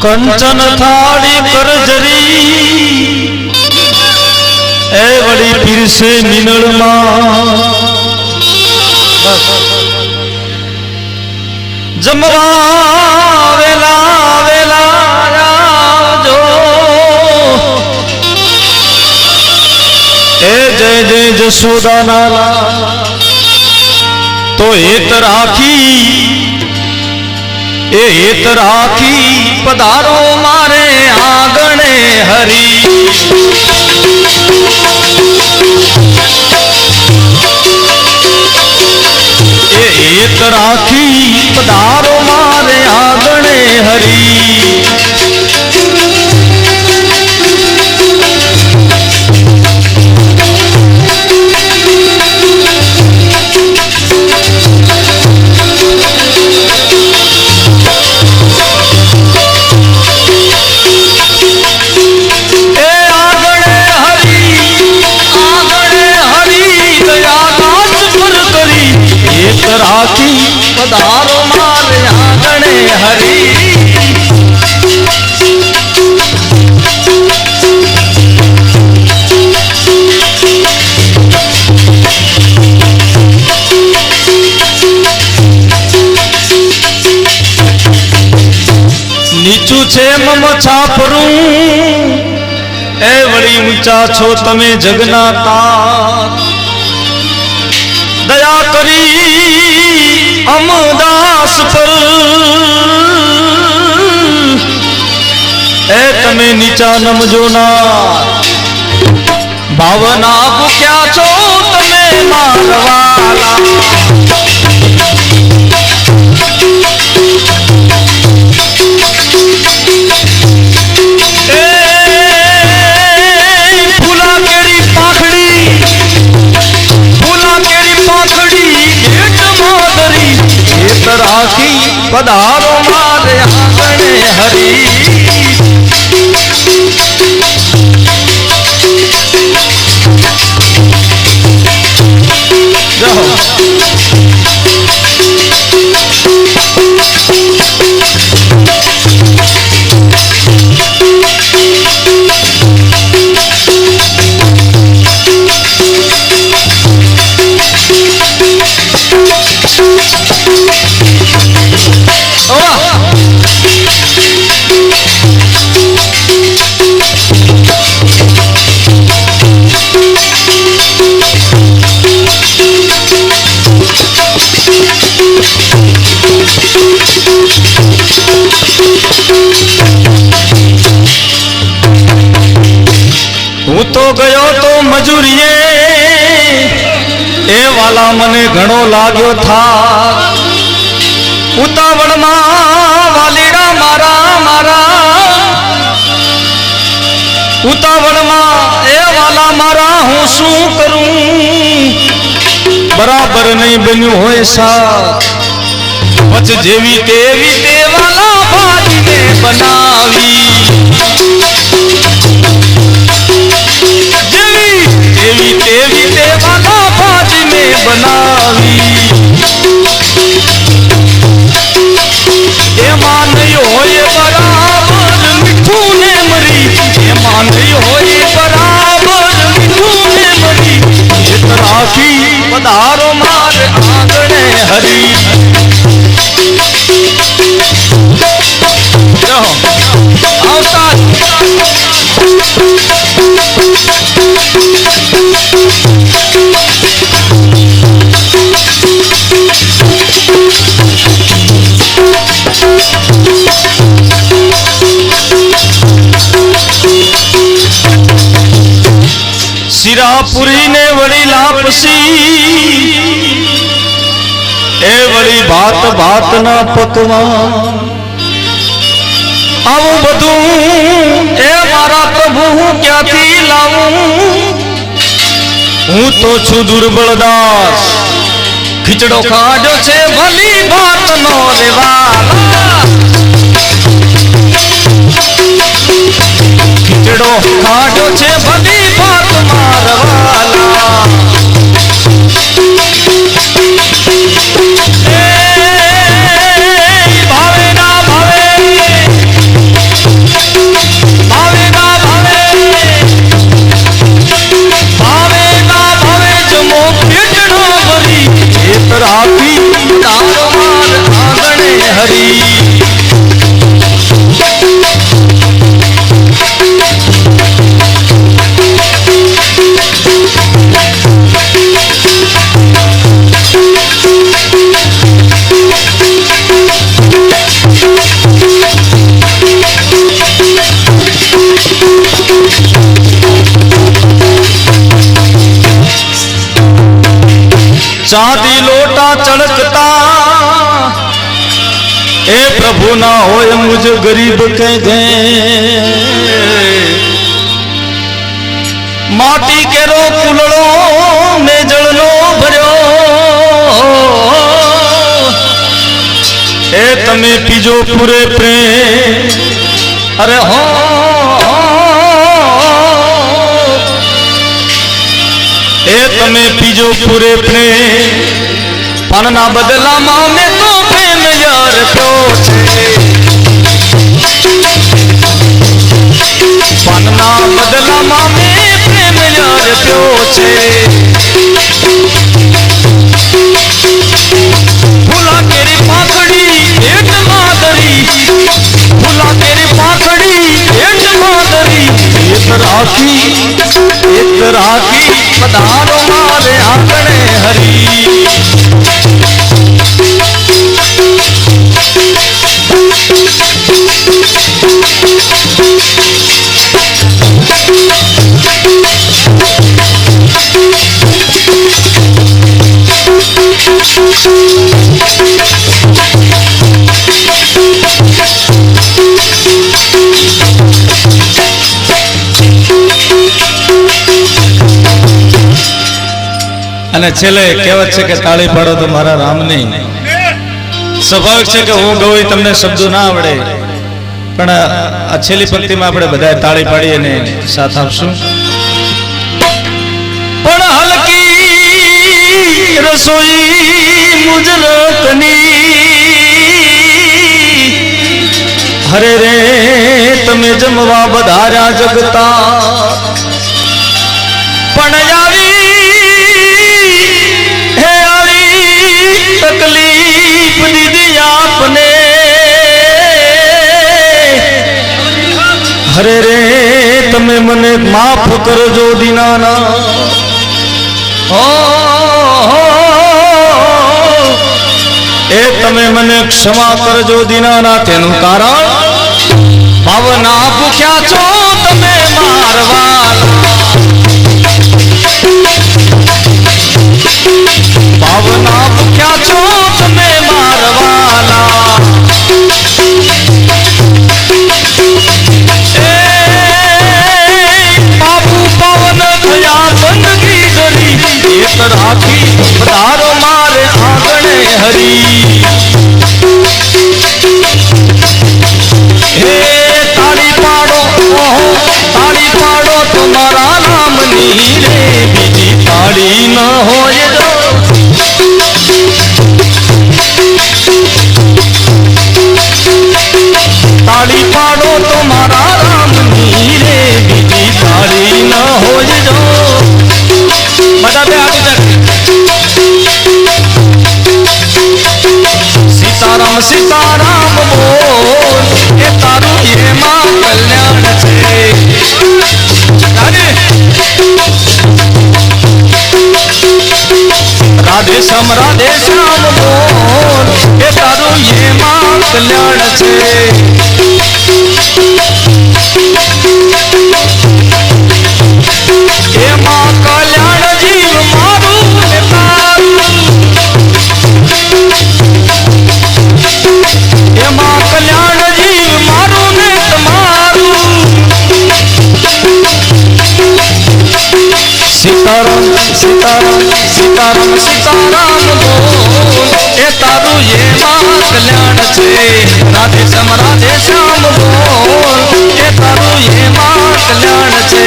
કંચન થાળી કરજરી. એ વળી પીરસે મિનળમાં. જમવા વેલા વેલા આવજો એ જય જય જશોદાના તો હેત રાખી એ હેત રાખી પધારો મારે આંગણે હરી. એ હેત રાખી પધારો મારે આંગણે હરી. પધારો મારે આંગણે હરી. નીચું છે મમ છાપરું. એ વળી ઊંચા છો તમે જગના તાર અમદાસ પર એ તમે નીચા નમજો ના ભાવના ભૂખ્યા છો તમે મારવાલા પધારો મારે આંગણે હરી મજૂરીએ, એ વાલા મને ઘણો લાગ્યો થા. ઉતાવળમાં વાલીડા મારા મારા. ઉતાવળમાં એ વાલા મારા, હું શું કરું? બરાબર નહીં બન્યું હોય સા પછ જેવી તેવી તે વાલા ભાજીને બનાવી. બનાવી શિરાપુરી ને વળી લાપસી. એ વળી ભાત ભાત ના પકવાન. આવું બધું એ મારા પ્રભુ હું ક્યાંથી લાવું? હું તો છું દુર્બળદાસ ખીચડો ખાજો છે ભલી ભાત નો રેવાલા. ખીચડો ખાજો છે ભલી મારવાલા ચાંદી લોટા ચળકતા. એ પ્રભુ ના હોય મુજ ગરીબ કે દે. માટી કેરો કુલડો મેજળનો ભર્યો. એ તમે પીજો પૂરે પ્રેમ. અરે હો. એ તમે પીજો પૂરે પ્રેમ. પાનના બદલામાં મેં તો પ્રેમ યાર પ્યો છે. પાનના બદલામાં મેં પ્રેમ યાર પ્યો છે. ફૂલા કેરી પાંખડી ભેટ માદરી ફૂલા કેરી પાંખડી ભેટ માદરી એક રાખી એક રાખી પધારો મારે આંગણે હરી અને છેલ્લે કહેવત છે કે તાળી પાડો તો મારા રામની. સ્વાભાવિક છે કે હું ગૌ તમને શબ્દો ના આવડે. પણ આ છેલ્લી પંક્તિમાં આપણે બધા તાળી પાડી સાથ આપશું. પણ હલકી રસોઈ મુજરાતની હરે રે, તમે જમવા વધાર્યા જગતા. પણ આવી આપને. હરે રે, તમે મને માફ કરજો દીનાના. એ તમે મને ક્ષમા કરજો દીનાના. તેનું કારણ ભાવના ભૂખ્યા છો તમે મારવાલા પાડો તમારા નામની રે બીજી તાળી ન હોય જો તાળી પાડો તમારા રામની રે બીજી તાળી ન હોય જો બધા બે હાથ ઊંચા સીતારામ સીતારામ બોલ એ તારું રાધે શ્યામ બોલ એ તારું એમાં કલ્યાણ છે. એમાં કલ્યાણ જીવ મારું ને તારું. સીતારામ સીતારામ સીતારામ સીતારામ બોલ એ તારું એમાં કલ્યાણ છે. રાધે શ્યામ રાધે શ્યામ બોલ. એ તારું એમાં કલ્યાણ છે.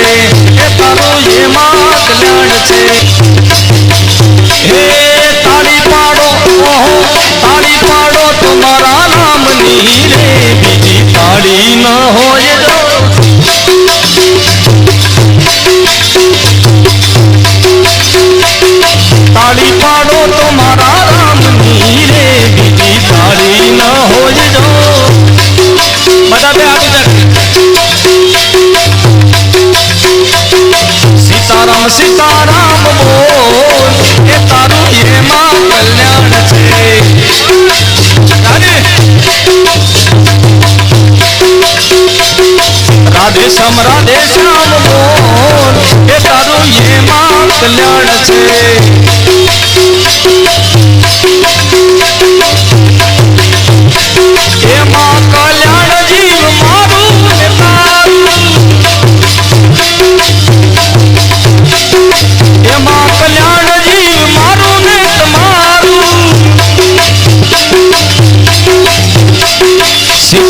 એ તારું એમાં કલ્યાણ છે. હે તાળી પાડો, ઓહો. તાળી પાડો તમારા નામની રે. બીજી તાળી ન હોય તાળી પાડો તમારા રામની રે, બીજી તાળી ન હોય જો. બધા બે હાથ સીતારામ સીતારામ બોલ, એ તારું એમાં કલ્યાણ છે. રાધે. રાધે શ્યામ રાધે શ્યામ બોલ, એ તારું એમાં કલ્યાણ છે.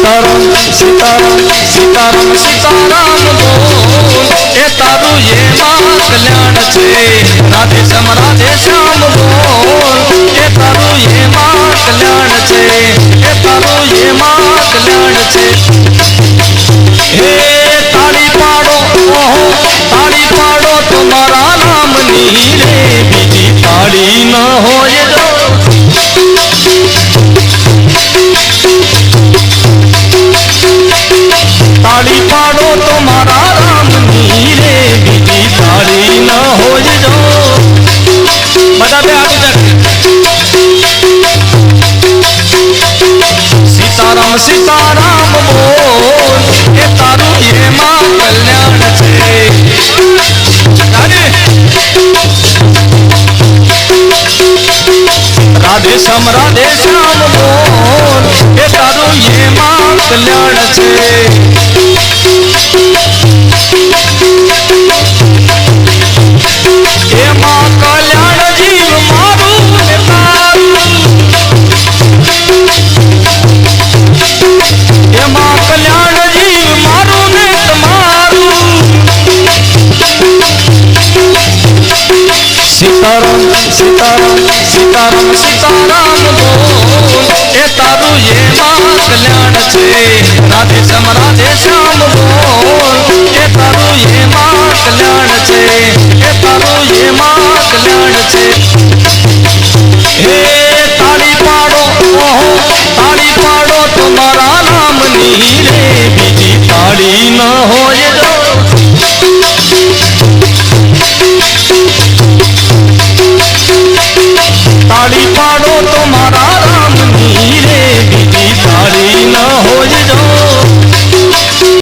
સીતારામ સીતારામ સીતારામ સીતારામ બોલ. એ તારું એમાં કલ્યાણ છે. રાધે શ્યામ રાધે શ્યામ બોલ. એ તારું એમાં કલ્યાણ છે. એ તારું એમાં કલ્યાણ છે. હે તાળી પાડો, ઓહો. તાળી પાડો, તમારા નામની રે. બીજી તાળી ન હોય રાધે શ્યામ રાધે શ્યામ બોલ એ તારું એમાં કલ્યાણ છે. એમાં કલ્યાણ જીવ મારું ને તારું. એમાં કલ્યાણ જીવ મારું ને તમારું. સીતારામ સીતારામ. સીતારામ સીતારામ બોલ એ તારું એમાં કલ્યાણ છે રાધે શ્યામ રાધે શ્યામ બોલ એ તારું એમાં કલ્યાણ છે એ તારું એમાં કલ્યાણ છે હે તાળી પાડો ઓહો તાળી પાડો તમારા નામની રે બીજી તાળી ન હોય